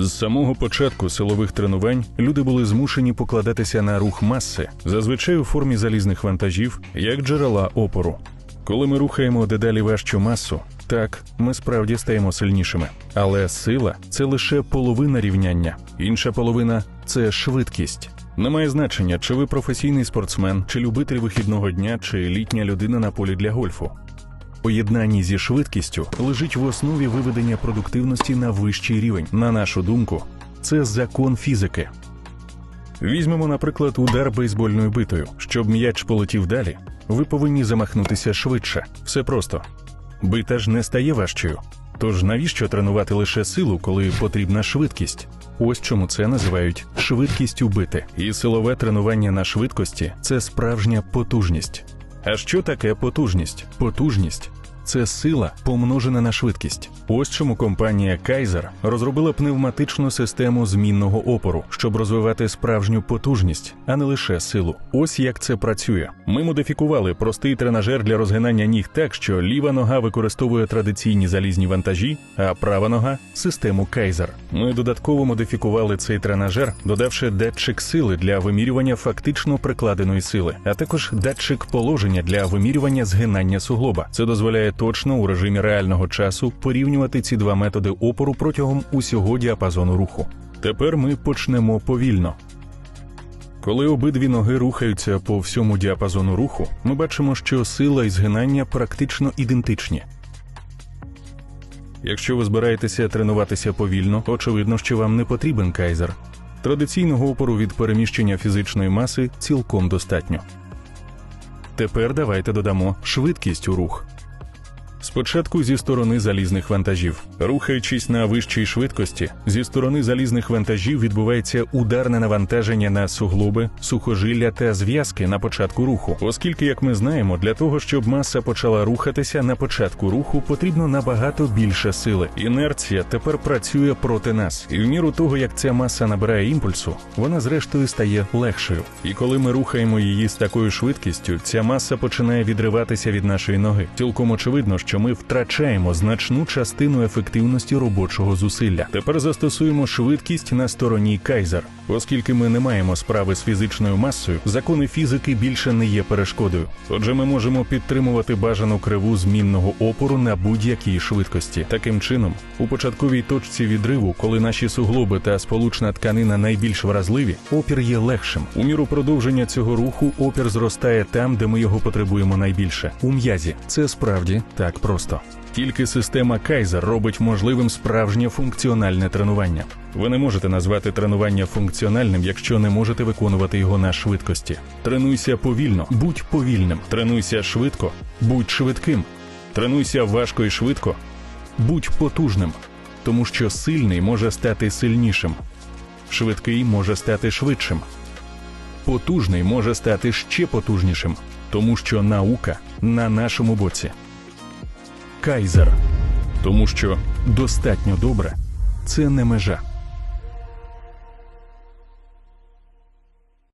З самого початку силових тренувань люди були змушені покладатися на рух маси, зазвичай у формі залізних вантажів, як джерела опору. Коли ми рухаємо дедалі важчу масу, так ми справді стаємо сильнішими. Але сила це лише половина рівняння, інша половина це швидкість. Немає значення, чи ви професійний спортсмен, чи любитель вихідного дня, чи літня людина на полі для гольфу. Поєднанні зі швидкістю лежить в основі виведення продуктивності на вищий рівень. На нашу думку, це закон фізики. Візьмемо, наприклад, удар бейсбольною битою. Щоб м'яч полетів далі, ви повинні замахнутися швидше. Все просто. Бита ж не стає важчою. Тож навіщо тренувати лише силу, коли потрібна швидкість? Ось чому це називають швидкістю бити. І силове тренування на швидкості це справжня потужність. А що таке потужність? Потужність це сила помножена на швидкість. Ось чому компанія Kaiser розробила пневматичну систему змінного опору, щоб розвивати справжню потужність, а не лише силу. Ось як це працює. Ми модифікували простий тренажер для розгинання ніг так, що ліва нога використовує традиційні залізні вантажі, а права нога систему Kaiser. Ми додатково модифікували цей тренажер, додавши датчик сили для вимірювання фактично прикладеної сили, а також датчик положення для вимірювання згинання суглоба. Це дозволяє точно у режимі реального часу порівнювати ці два методи опору протягом усього діапазону руху. Тепер ми почнемо повільно. Коли обидві ноги рухаються по всьому діапазону руху, ми бачимо, що сила і згинання практично ідентичні. Якщо ви збираєтеся тренуватися повільно, очевидно, що вам не потрібен кайзер. Традиційного опору від переміщення фізичної маси цілком достатньо. Тепер давайте додамо швидкість у рух. Спочатку зі сторони залізних вантажів. Рухаючись на вищій швидкості, зі сторони залізних вантажів відбувається ударне навантаження на суглоби, сухожилля та зв'язки на початку руху. Оскільки, як ми знаємо, для того, щоб маса почала рухатися на початку руху, потрібно набагато більше сили. Інерція тепер працює проти нас, і в міру того, як ця маса набирає імпульсу, вона зрештою стає легшою. І коли ми рухаємо її з такою швидкістю, ця маса починає відриватися від нашої ноги. Цілком очевидно, що ми втрачаємо значну частину ефективності робочого зусилля. Тепер застосуємо швидкість на стороні Кайзер. Оскільки ми не маємо справи з фізичною масою, закони фізики більше не є перешкодою. Отже, ми можемо підтримувати бажану криву змінного опору на будь-якій швидкості. Таким чином, у початковій точці відриву, коли наші суглоби та сполучна тканина найбільш вразливі, опір є легшим. У міру продовження цього руху опір зростає там, де ми його потребуємо найбільше. У м'язі це справді так просто. Тільки система Kaiser робить можливим справжнє функціональне тренування. Ви не можете назвати тренування функціональним, якщо не можете виконувати його на швидкості. Тренуйся повільно, будь повільним. Тренуйся швидко, будь швидким. Тренуйся важко і швидко, будь потужним, тому що сильний може стати сильнішим, швидкий може стати швидшим, потужний може стати ще потужнішим, тому що наука на нашому боці. Кайзер. Тому що достатньо добре це не межа.